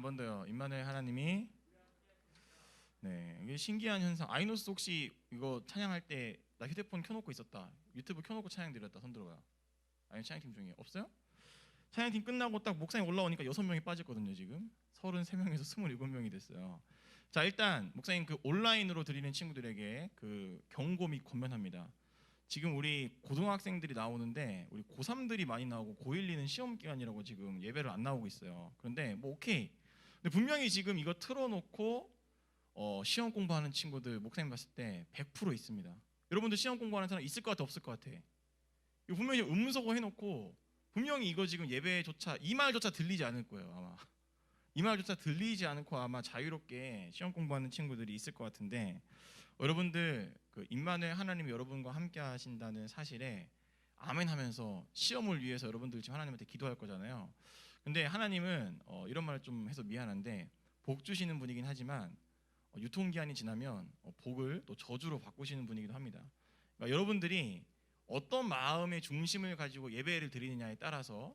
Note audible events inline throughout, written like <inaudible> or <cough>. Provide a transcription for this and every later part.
한 번 더요. 임마누엘 하나님이 네 이게 신기한 현상. 아이노스 혹시 이거 찬양할 때 나 휴대폰 켜놓고 있었다. 유튜브 켜놓고 찬양 드렸다. 손 들어봐요. 아니 찬양팀 중에 없어요? 찬양팀 끝나고 딱 목사님 올라오니까 여섯 명이 빠졌거든요 지금. 33명에서 27명이 됐어요. 자 일단 목사님 그 온라인으로 드리는 친구들에게 그 경고 및 권면합니다. 지금 우리 고등학생들이 나오는데 우리 고3들이 많이 나오고 고1, 2는 시험 기간이라고 지금 예배를 안 나오고 있어요. 그런데 뭐 오케이. 근데 분명히 지금 이거 틀어놓고 어, 시험 공부하는 친구들 목사님 봤을 때 100% 있습니다. 여러분들 시험 공부하는 사람 있을 것 같아 없을 것 같아? 이거 분명히 음소거 해놓고 분명히 이거 지금 예배조차 이 말조차 들리지 않을 거예요 아마 이 말조차 들리지 않고 아마 자유롭게 시험 공부하는 친구들이 있을 것 같은데 어, 여러분들 그 임마누엘 하나님이 여러분과 함께 하신다는 사실에 아멘 하면서 시험을 위해서 여러분들 지금 하나님한테 기도할 거잖아요. 근데 하나님은 어, 이런 말을 좀 해서 미안한데 복 주시는 분이긴 하지만 어, 유통기한이 지나면 어, 복을 또 저주로 바꾸시는 분이기도 합니다. 그러니까 여러분들이 어떤 마음의 중심을 가지고 예배를 드리느냐에 따라서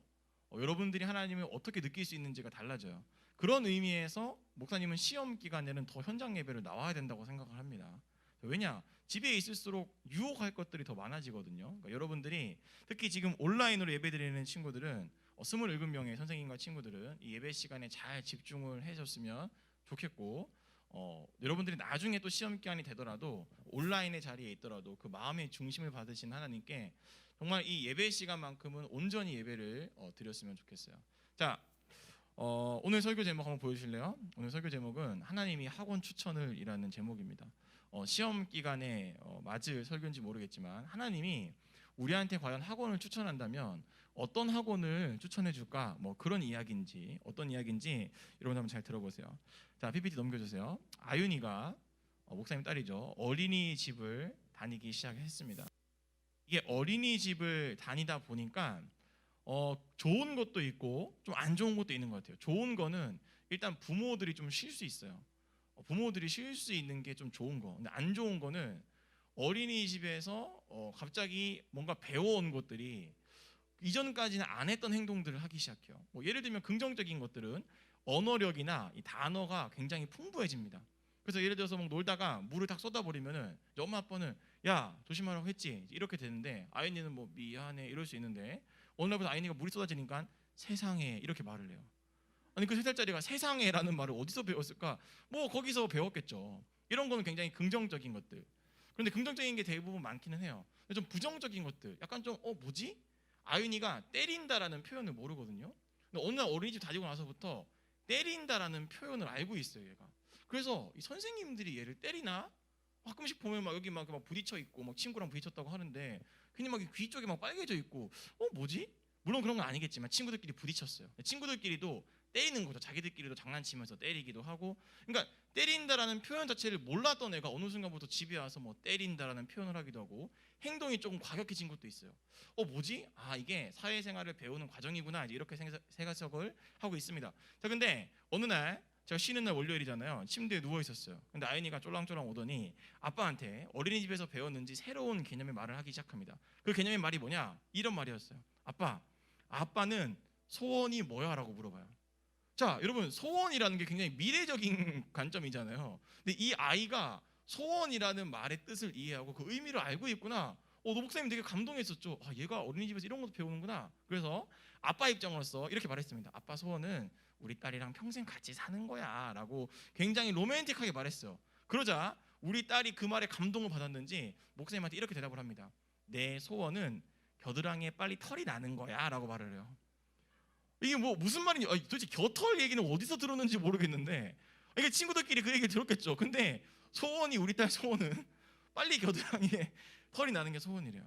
어, 여러분들이 하나님을 어떻게 느낄 수 있는지가 달라져요. 그런 의미에서 목사님은 시험 기간에는 더 현장 예배를 나와야 된다고 생각을 합니다. 왜냐? 집에 있을수록 유혹할 것들이 더 많아지거든요. 그러니까 여러분들이 특히 지금 온라인으로 예배드리는 친구들은 어, 27명의 선생님과 친구들은 이 예배 시간에 잘 집중을 해줬으면 좋겠고 어, 여러분들이 나중에 또 시험 기간이 되더라도 온라인의 자리에 있더라도 그 마음의 중심을 받으신 하나님께 정말 이 예배 시간만큼은 온전히 예배를 어, 드렸으면 좋겠어요. 자, 어, 오늘 설교 제목 한번 보여주실래요? 오늘 설교 제목은 하나님이 학원 추천을이라는 제목입니다. 어, 시험 기간에 어, 맞을 설교인지 모르겠지만 하나님이 우리한테 과연 학원을 추천한다면 어떤 학원을 추천해 줄까? 뭐 그런 이야기인지 어떤 이야기인지 여러분 한번 잘 들어보세요. 자 PPT 넘겨주세요. 아윤이가 어, 목사님 딸이죠. 어린이 집을 다니기 시작했습니다. 이게 어린이 집을 다니다 보니까 어, 좋은 것도 있고 좀 안 좋은 것도 있는 것 같아요. 좋은 거는 일단 부모들이 좀 쉴 수 있어요. 어, 부모들이 쉴 수 있는 게 좀 좋은 거. 근데 안 좋은 거는 어린이집에서 어, 갑자기 뭔가 배워온 것들이 이전까지는 안 했던 행동들을 하기 시작해요. 뭐 예를 들면 긍정적인 것들은 언어력이나 이 단어가 굉장히 풍부해집니다. 그래서 예를 들어서 막 놀다가 물을 딱 쏟아버리면은 엄마 아빠는 야 조심하라고 했지 이렇게 되는데 아이니는 뭐 미안해 이럴 수 있는데 어느 날부터 아이니가 물이 쏟아지니까 세상에 이렇게 말을 해요. 아니 그 세 살짜리가 세상에라는 말을 어디서 배웠을까? 뭐 거기서 배웠겠죠. 이런 거는 굉장히 긍정적인 것들. 그런데 긍정적인 게 대부분 많기는 해요. 좀 부정적인 것들, 약간 좀 어 뭐지? 아윤이가 때린다라는 표현을 모르거든요. 근데 어느 날 어린이집 다니고 나서부터 때린다라는 표현을 알고 있어요, 얘가. 그래서 이 선생님들이 얘를 때리나? 가끔씩 보면 막 여기 막, 막 부딪혀 있고 막 친구랑 부딪혔다고 하는데 괜히 막 귀 쪽이 막 빨개져 있고 어 뭐지? 물론 그런 건 아니겠지만 친구들끼리 부딪혔어요. 친구들끼리도 때리는 거죠. 자기들끼리도 장난치면서 때리기도 하고. 그러니까 때린다라는 표현 자체를 몰랐던 애가 어느 순간부터 집에 와서 뭐 때린다라는 표현을 하기도 하고 행동이 조금 과격해진 것도 있어요. 어 뭐지? 아 이게 사회생활을 배우는 과정이구나 이렇게 생각을 하고 있습니다. 자 근데 어느 날 제가 쉬는 날 월요일이잖아요. 침대에 누워 있었어요. 근데 아이니가 쫄랑쫄랑 오더니 아빠한테 어린이집에서 배웠는지 새로운 개념의 말을 하기 시작합니다. 그 개념의 말이 뭐냐? 이런 말이었어요. 아빠, 아빠는 소원이 뭐야라고 물어봐요. 자, 여러분 소원이라는 게 굉장히 미래적인 <laughs> 관점이잖아요. 근데 이 아이가 소원이라는 말의 뜻을 이해하고 그 의미를 알고 있구나. 어, 너 목사님 되게 감동했었죠. 아, 얘가 어린이집에서 이런 것도 배우는구나. 그래서 아빠 입장으로서 이렇게 말했습니다. 아빠 소원은 우리 딸이랑 평생 같이 사는 거야라고 굉장히 로맨틱하게 말했어요. 그러자 우리 딸이 그 말에 감동을 받았는지 목사님한테 이렇게 대답을 합니다. 내 소원은 겨드랑이에 빨리 털이 나는 거야라고 말을 해요. 이게 뭐 무슨 말인지 도대체 겨털 얘기는 어디서 들었는지 모르겠는데 이게 친구들끼리 그 얘기 들었겠죠. 근데 소원이 우리 딸 소원은 빨리 겨드랑이에 <laughs> 털이 나는 게 소원이래요.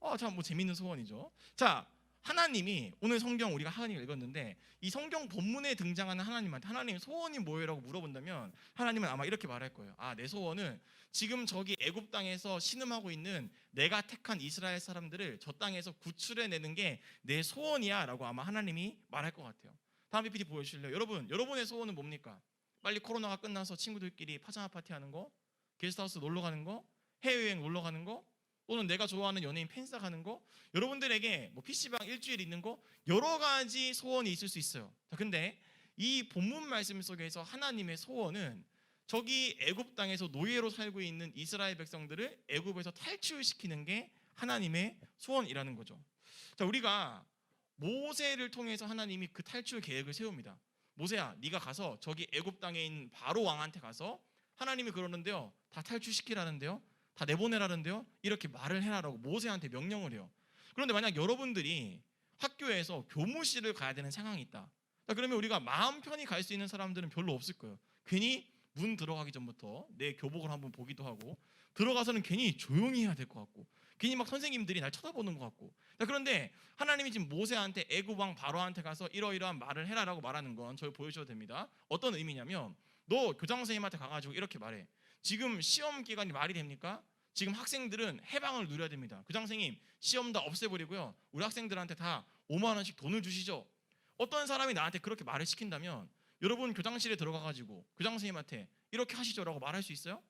아, 참 뭐 재밌는 소원이죠. 자, 하나님이 오늘 성경 우리가 하나님 읽었는데 이 성경 본문에 등장하는 하나님한테 하나님 소원이 뭐예요라고 물어본다면 하나님은 아마 이렇게 말할 거예요. 아, 내 소원은 지금 저기 애굽 땅에서 신음하고 있는 내가 택한 이스라엘 사람들을 저 땅에서 구출해 내는 게 내 소원이야라고 아마 하나님이 말할 것 같아요. 다음 PPT 보여 주실래요? 여러분, 여러분의 소원은 뭡니까? 빨리 코로나가 끝나서 친구들끼리 파자마 파티 하는 거, 게스트하우스 놀러 가는 거, 해외여행 놀러 가는 거, 또는 내가 좋아하는 연예인 팬싸 가는 거 여러분들에게 뭐 PC방 일주일 있는 거 여러 가지 소원이 있을 수 있어요. 자, 근데 이 본문 말씀 속에서 하나님의 소원은 저기 애굽 땅에서 노예로 살고 있는 이스라엘 백성들을 애굽에서 탈출시키는 게 하나님의 소원이라는 거죠. 자, 우리가 모세를 통해서 하나님이 그 탈출 계획을 세웁니다. 모세야, 네가 가서 저기 애굽 땅에 있는 바로 왕한테 가서 하나님이 그러는데요. 다 탈출시키라는데요. 다 내보내라는데요. 이렇게 말을 해라라고 모세한테 명령을 해요. 그런데 만약 여러분들이 학교에서 교무실을 가야 되는 상황이 있다. 자, 그러면 우리가 마음 편히 갈 수 있는 사람들은 별로 없을 거예요. 괜히 문 들어가기 전부터 내 교복을 한번 보기도 하고 들어가서는 괜히 조용히 해야 될 것 같고 괜히 막 선생님들이 날 쳐다보는 것 같고 자, 그런데 하나님이 지금 모세한테 애굽 왕 바로한테 가서 이러이러한 말을 해라라고 말하는 건 저를 보여줘도 됩니다. 어떤 의미냐면 너 교장 선생님한테 가가지고 이렇게 말해. 지금 시험 기간이 말이 됩니까? 지금 학생들은 해방을 누려야 됩니다. 교장 선생님 시험 다 없애버리고요. 우리 학생들한테 다 5만 원씩 돈을 주시죠. 어떤 사람이 나한테 그렇게 말을 시킨다면 여러분 교장실에 들어가가지고 교장 선생님한테 이렇게 하시죠라고 말할 수 있어요?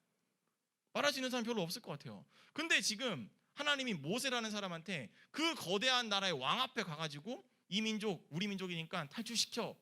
말할 수 있는 사람 별로 없을 것 같아요. 근데 지금 하나님이 모세라는 사람한테 그 거대한 나라의 왕 앞에 가가지고 이 민족 우리 민족이니까 탈출시켜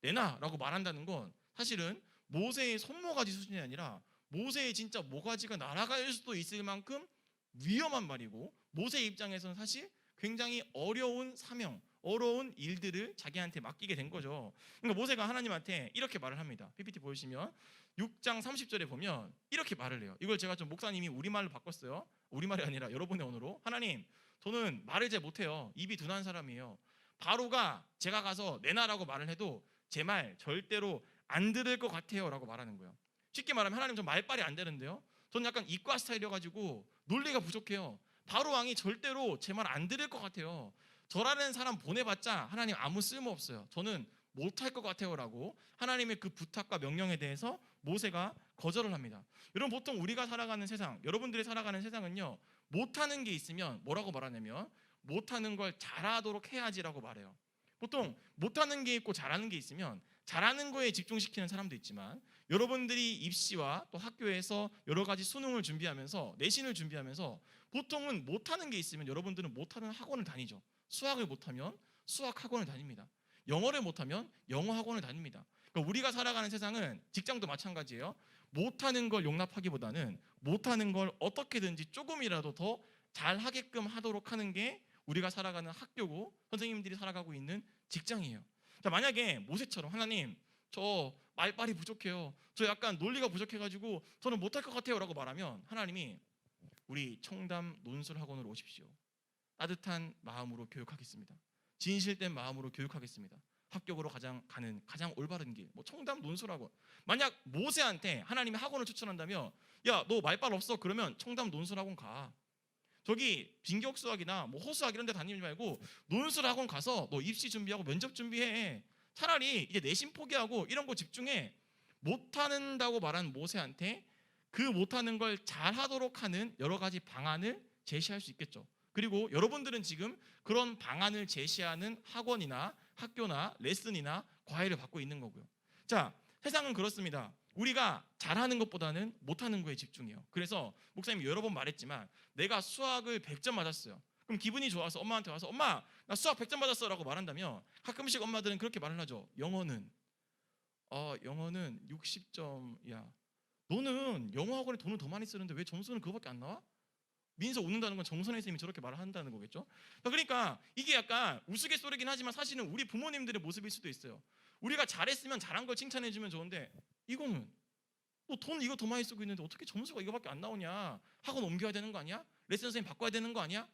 내놔라고 말한다는 건 사실은 모세의 손모가지 수준이 아니라 모세의 진짜 모가지가 날아갈 수도 있을 만큼 위험한 말이고 모세 입장에서는 사실 굉장히 어려운 사명, 어려운 일들을 자기한테 맡기게 된 거죠. 그러니까 모세가 하나님한테 이렇게 말을 합니다. PPT 보여주시면 6장 30절에 보면 이렇게 말을 해요. 이걸 제가 좀 목사님이 우리말로 바꿨어요. 우리말이 아니라 여러분의 언어로. 하나님, 저는 말을 잘 못해요. 입이 둔한 사람이에요. 바로가 제가 가서 내놔라고 말을 해도 제 말 절대로 안 들을 것 같아요라고 말하는 거예요. 쉽게 말하면 하나님 저 말빨이 안 되는데요. 저는 약간 이과 스타일이어 가지고 논리가 부족해요. 바로 왕이 절대로 제 말 안 들을 것 같아요. 저라는 사람 보내봤자 하나님 아무 쓸모 없어요. 저는 못할 것 같아요라고 하나님의 그 부탁과 명령에 대해서 모세가 거절을 합니다. 여러분 보통 우리가 살아가는 세상, 여러분들이 살아가는 세상은요 못하는 게 있으면 뭐라고 말하냐면 못하는 걸 잘하도록 해야지라고 말해요. 보통 못하는 게 있고 잘하는 게 있으면 잘하는 거에 집중시키는 사람도 있지만 여러분들이 입시와 또 학교에서 여러 가지 수능을 준비하면서 내신을 준비하면서 보통은 못하는 게 있으면 여러분들은 못하는 학원을 다니죠. 수학을 못하면 수학 학원을 다닙니다. 영어를 못하면 영어 학원을 다닙니다. 그러니까 우리가 살아가는 세상은 직장도 마찬가지예요. 못하는 걸 용납하기보다는 못하는 걸 어떻게든지 조금이라도 더 잘하게끔 하도록 하는 게 우리가 살아가는 학교고 선생님들이 살아가고 있는 직장이에요. 자 만약에 모세처럼 하나님 저 말빨이 부족해요. 저 약간 논리가 부족해가지고 저는 못할 것 같아요라고 말하면 하나님이 우리 청담 논술 학원으로 오십시오. 따뜻한 마음으로 교육하겠습니다. 진실된 마음으로 교육하겠습니다. 합격으로 가장 가는 가장 올바른 길. 뭐 청담 논술학원. 만약 모세한테 하나님이 학원을 추천한다면 야 너 말빨 없어 그러면 청담 논술학원 가. 저기 빈격 수학이나 뭐 호수학 이런 데 다니지 말고 논술학원 가서 너 입시 준비하고 면접 준비해. 차라리 이제 내신 포기하고 이런 거 집중해. 못하는다고 말한 모세한테 그 못하는 걸 잘하도록 하는 여러 가지 방안을 제시할 수 있겠죠. 그리고 여러분들은 지금 그런 방안을 제시하는 학원이나 학교나 레슨이나 과외를 받고 있는 거고요. 자, 세상은 그렇습니다. 우리가 잘하는 것보다는 못하는 거에 집중해요. 그래서 목사님 여러 번 말했지만 내가 수학을 100점 맞았어요. 그럼 기분이 좋아서 엄마한테 와서 엄마 나 수학 100점 맞았어라고 말한다면 가끔씩 엄마들은 그렇게 말을 하죠. 영어는 어 영어는 60점이야. 너는 영어 학원에 돈을 더 많이 쓰는데 왜 점수는 그거밖에 안 나와? 민서 웃는다는 건 정선혜 선생님이 저렇게 말을 한다는 거겠죠. 그러니까 이게 약간 우스갯소리긴 하지만 사실은 우리 부모님들의 모습일 수도 있어요. 우리가 잘했으면 잘한 걸 칭찬해주면 좋은데 이거는 너 돈 이거 더 많이 쓰고 있는데 어떻게 점수가 이거밖에 안 나오냐? 학원 옮겨야 되는 거 아니야? 레슨 선생님 바꿔야 되는 거 아니야?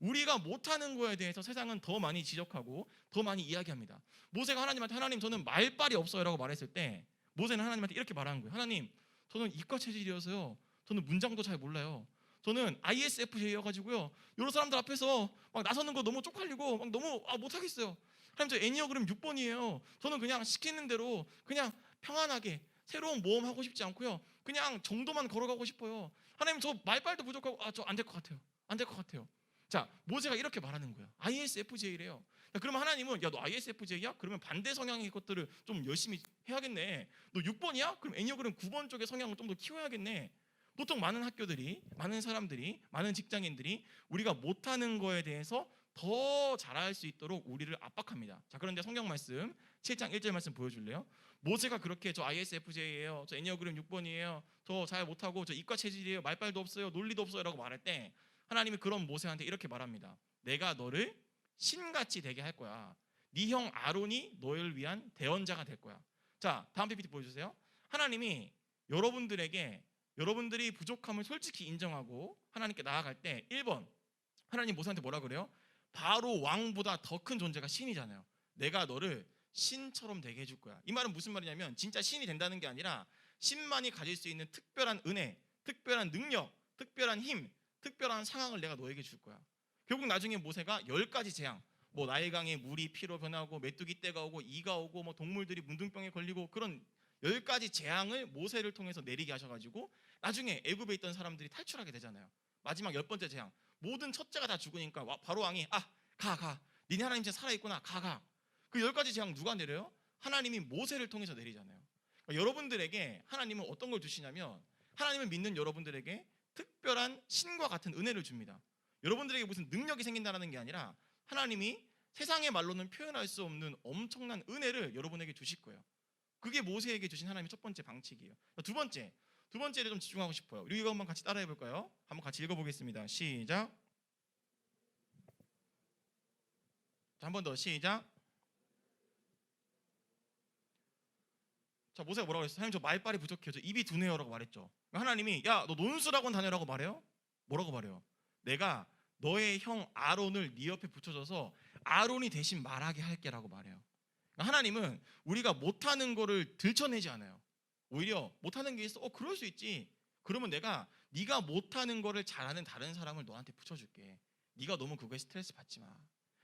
우리가 못하는 거에 대해서 세상은 더 많이 지적하고 더 많이 이야기합니다. 모세가 하나님한테 하나님 저는 말빨이 없어요라고 말했을 때 모세는 하나님한테 이렇게 말하는 거예요. 하나님 저는 이과 체질이어서요. 저는 문장도 잘 몰라요. 저는 ISFJ여 가지고요. 여러 사람들 앞에서 막 나서는 거 너무 쪽팔리고 막 너무 아, 못 하겠어요. 하나님 저 애니어그램 6번이에요. 저는 그냥 시키는 대로 그냥 평안하게 새로운 모험 하고 싶지 않고요. 그냥 정도만 걸어가고 싶어요. 하나님 저 말빨도 부족하고 아 저 안 될 것 같아요. 안 될 것 같아요. 자 모세가 이렇게 말하는 거예요. ISFJ래요. 그러면 하나님은 야 너 ISFJ야? 그러면 반대 성향의 것들을 좀 열심히 해야겠네. 너 6번이야? 그럼 애니어그램 9번 쪽의 성향을 좀 더 키워야겠네. 보통 많은 학교들이 많은 사람들이 많은 직장인들이 우리가 못하는 거에 대해서 더 잘할 수 있도록 우리를 압박합니다. 자, 그런데 성경 말씀 7장 1절 말씀 보여줄래요? 모세가 그렇게 저 ISFJ예요. 저 애니어그램 6번이에요. 저 잘 못하고 저 이과 체질이에요. 말빨도 없어요. 논리도 없어요라고 말할 때 하나님이 그런 모세한테 이렇게 말합니다. 내가 너를 신같이 되게 할 거야. 네 형 아론이 너를 위한 대언자가 될 거야. 자, 다음 PPT 보여주세요. 하나님이 여러분들에게 여러분들이 부족함을 솔직히 인정하고 하나님께 나아갈 때 1번 하나님 모세한테 뭐라 그래요? 바로 왕보다 더 큰 존재가 신이잖아요. 내가 너를 신처럼 되게 해줄 거야. 이 말은 무슨 말이냐면 진짜 신이 된다는 게 아니라 신만이 가질 수 있는 특별한 은혜, 특별한 능력, 특별한 힘, 특별한 상황을 내가 너에게 줄 거야. 결국 나중에 모세가 열 가지 재앙, 뭐 나일강에 물이 피로 변하고 메뚜기 떼가 오고 이가 오고 뭐 동물들이 문둥병에 걸리고 그런 열 가지 재앙을 모세를 통해서 내리게 하셔가지고 나중에 애굽에 있던 사람들이 탈출하게 되잖아요. 마지막 열 번째 재앙, 모든 첫째가 다 죽으니까 와- 바로 왕이 아 가 가, 니네 하나님 진짜 살아 있구나 가 가. 그 열 가지 재앙 누가 내려요? 하나님이 모세를 통해서 내리잖아요. 그러니까 여러분들에게 하나님은 어떤 걸 주시냐면 하나님을 믿는 여러분들에게 특별한 신과 같은 은혜를 줍니다. 여러분들에게 무슨 능력이 생긴다는 게 아니라 하나님이 세상의 말로는 표현할 수 없는 엄청난 은혜를 여러분에게 주실 거예요. 그게 모세에게 주신 하나님의 첫 번째 방식이에요. 두 번째, 두 번째를 좀 집중하고 싶어요. 우리 이거 한번 같이 따라해 볼까요? 한번 같이 읽어보겠습니다. 시작. 한 번 더 시작. 자 모세가 뭐라고 했어요? 하나님 저 말빨이 부족해요. 저 입이 둔해요라고 말했죠. 하나님이 야 너 논수라고는 다녀라고 말해요? 뭐라고 말해요? 내가 너의 형 아론을 네 옆에 붙여줘서 아론이 대신 말하게 할게라고 말해요. 그러니까 하나님은 우리가 못하는 거를 들춰내지 않아요. 오히려 못하는 게 있어. 어 그럴 수 있지. 그러면 내가 네가 못하는 거를 잘하는 다른 사람을 너한테 붙여줄게. 네가 너무 그거에 스트레스 받지 마.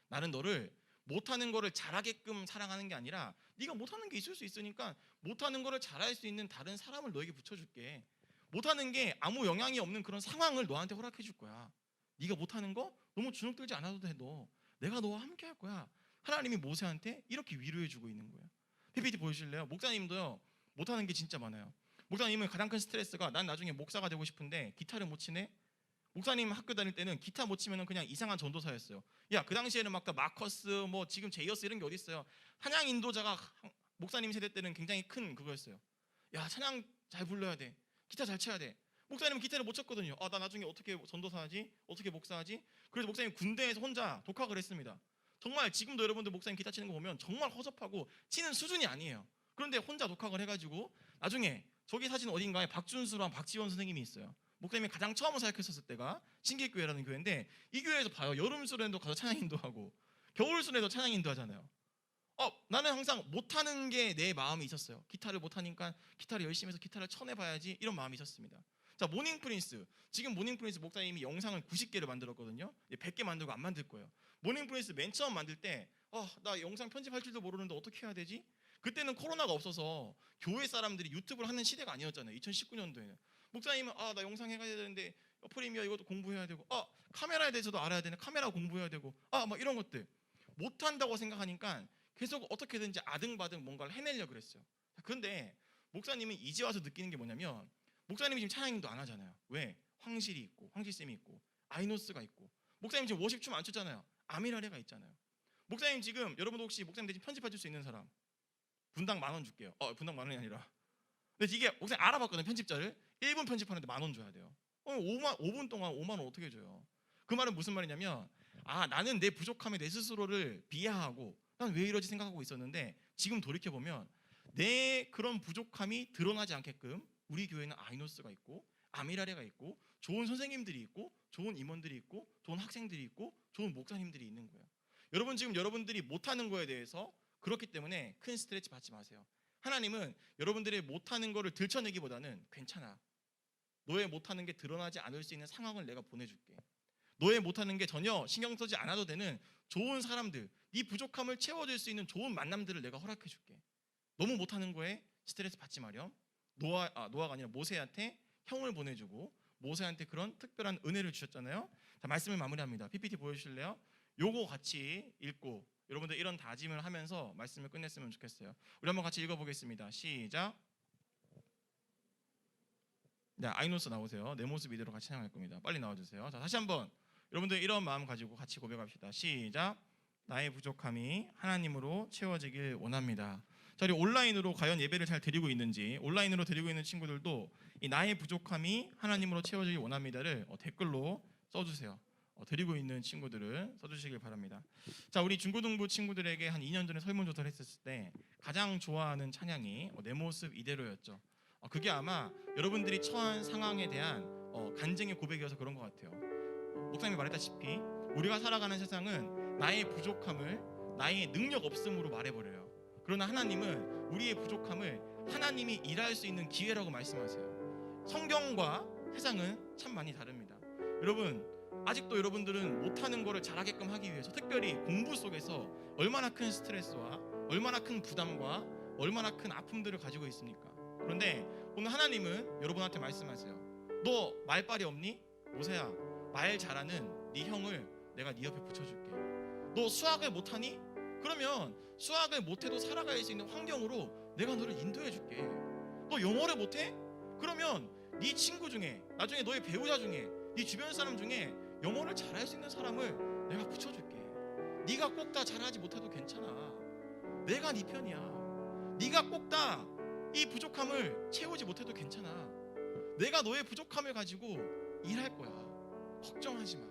나는 너를 못하는 거를 잘하게끔 사랑하는 게 아니라 네가 못하는 게 있을 수 있으니까 못하는 거를 잘할 수 있는 다른 사람을 너에게 붙여줄게. 못하는 게 아무 영향이 없는 그런 상황을 너한테 허락해 줄 거야. 네가 못하는 거 너무 주눅들지 않아도 돼 너. 내가 너와 함께 할 거야. 하나님이 모세한테 이렇게 위로해 주고 있는 거예요. PPT 보여주실래요? 목사님도요 못하는 게 진짜 많아요. 목사님은 가장 큰 스트레스가 난 나중에 목사가 되고 싶은데 기타를 못 치네. 목사님 학교 다닐 때는 기타 못 치면은 그냥 이상한 전도사였어요. 야 그 당시에는 막 마커스 뭐 지금 제이어스 이런 게 어디 있어요? 찬양 인도자가 목사님 세대 때는 굉장히 큰 그거였어요. 야 찬양 잘 불러야 돼. 기타 잘 쳐야 돼. 목사님은 기타를 못 쳤거든요. 아 나 나중에 어떻게 전도사하지? 어떻게 목사하지? 그래서 목사님 군대에서 혼자 독학을 했습니다. 정말 지금도 여러분들 목사님 기타 치는 거 보면 정말 허접하고 치는 수준이 아니에요. 그런데 혼자 독학을 해가지고 나중에 저기 사진 어딘가에 박준수랑 박지원 선생님이 있어요. 목사님이 가장 처음 사역했었을 때가 신길교회라는 교회인데 이 교회에서 봐요. 여름 수련도 가서 찬양 인도하고 겨울 수련도 찬양 인도하잖아요. 어 나는 항상 못하는 게 내 마음이 있었어요. 기타를 못하니까 기타를 열심히 해서 기타를 쳐내봐야지 이런 마음이 있었습니다. 자 모닝 프린스 지금 모닝 프린스 목사님이 영상을 90개를 만들었거든요. 이제 100개 만들고 안 만들 거예요. 모닝 프린스 맨 처음 만들 때 어 나 영상 편집할 줄도 모르는데 어떻게 해야 되지? 그때는 코로나가 없어서 교회 사람들이 유튜브를 하는 시대가 아니었잖아요. 2019년도에는 목사님은 아 나 영상 해가야 되는데 어, 프리미어 이것도 공부해야 되고 아 카메라에 대해서도 알아야 되는 카메라 공부해야 되고 아 막 이런 것들 못 한다고 생각하니까 계속 어떻게든지 아등바등 뭔가를 해내려 그랬어요. 자, 그런데 목사님은 이제 와서 느끼는 게 뭐냐면 목사님이 지금 찬양인도 안 하잖아요. 왜? 황실이 있고 황실쌤이 있고 아이노스가 있고 목사님 지금 워십 춤 안 췄잖아요. 아미라레가 있잖아요. 목사님 지금 여러분 혹시 목사님 대신 편집해 줄 수 있는 사람 분당 만 원 줄게요. 어 분당 만 원이 아니라 근데 이게 목사님 알아봤거든요 편집자를 1분 편집하는데 만 원 줘야 돼요. 어 5만 5분 동안 5만 원 어떻게 줘요? 그 말은 무슨 말이냐면 아 나는 내 부족함에 내 스스로를 비하하고 난 왜 이러지 생각하고 있었는데 지금 돌이켜 보면 내 그런 부족함이 드러나지 않게끔 우리 교회는 아이노스가 있고 아미라레가 있고 좋은 선생님들이 있고 좋은 임원들이 있고 좋은 학생들이 있고 좋은 목사님들이 있는 거예요. 여러분 지금 여러분들이 못하는 거에 대해서 그렇기 때문에 큰 스트레스 받지 마세요. 하나님은 여러분들의 못하는 거를 들춰내기보다는 괜찮아. 너의 못하는 게 드러나지 않을 수 있는 상황을 내가 보내줄게. 너의 못하는 게 전혀 신경 쓰지 않아도 되는 좋은 사람들, 네 부족함을 채워줄 수 있는 좋은 만남들을 내가 허락해줄게. 너무 못하는 거에 스트레스 받지 마렴. 노아, 아, 노아가 아니라 모세한테 형을 보내주고 모세한테 그런 특별한 은혜를 주셨잖아요. 자 말씀을 마무리합니다. PPT 보여주실래요? 요거 같이 읽고 여러분들 이런 다짐을 하면서 말씀을 끝냈으면 좋겠어요. 우리 한번 같이 읽어보겠습니다. 시작. 네, 아이노스 나오세요. 내 모습 이대로 같이 찬양할 겁니다. 빨리 나와주세요. 자, 다시 한번 여러분들 이런 마음 가지고 같이 고백합시다. 시작. 나의 부족함이 하나님으로 채워지길 원합니다. 자, 우리 온라인으로 과연 예배를 잘 드리고 있는지 온라인으로 드리고 있는 친구들도 이 나의 부족함이 하나님으로 채워지길 원합니다를 어, 댓글로 써주세요. 어, 드리고 있는 친구들은 써주시길 바랍니다. 자, 우리 중고등부 친구들에게 한 2년 전에 설문조사를 했었을 때 가장 좋아하는 찬양이 어, 내 모습 이대로였죠. 어, 그게 아마 여러분들이 처한 상황에 대한 어, 간증의 고백이어서 그런 것 같아요. 어, 목사님이 말했다시피 우리가 살아가는 세상은 나의 부족함을 나의 능력 없음으로 말해버려요. 그러나 하나님은 우리의 부족함을 하나님이 일할 수 있는 기회라고 말씀하세요. 성경과 세상은 참 많이 다릅니다. 여러분 아직도 여러분들은 못하는 거를 잘하게끔 하기 위해서 특별히 공부 속에서 얼마나 큰 스트레스와 얼마나 큰 부담과 얼마나 큰 아픔들을 가지고 있습니까? 그런데 오늘 하나님은 여러분한테 말씀하세요. 너 말빨이 없니? 모세야 말 잘하는 네 형을 내가 네 옆에 붙여줄게. 너 수학을 못하니? 그러면 수학을 못해도 살아갈 수 있는 환경으로 내가 너를 인도해줄게. 너 영어를 못해? 그러면 네 친구 중에 나중에 너의 배우자 중에 네 주변 사람 중에 영어를 잘할 수 있는 사람을 내가 붙여줄게. 네가 꼭 다 잘하지 못해도 괜찮아. 내가 네 편이야. 네가 꼭 다 이 부족함을 채우지 못해도 괜찮아. 내가 너의 부족함을 가지고 일할 거야. 걱정하지 마.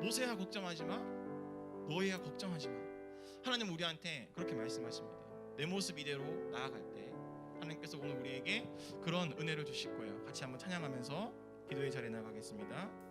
모세야 걱정하지 마. 너희야 걱정하지 마. 하나님 우리한테 그렇게 말씀하십니다. 내 모습 이대로 나아갈 때 하나님께서 오늘 우리에게 그런 은혜를 주실 거예요. 같이 한번 찬양하면서 기도의 자리에 나가겠습니다.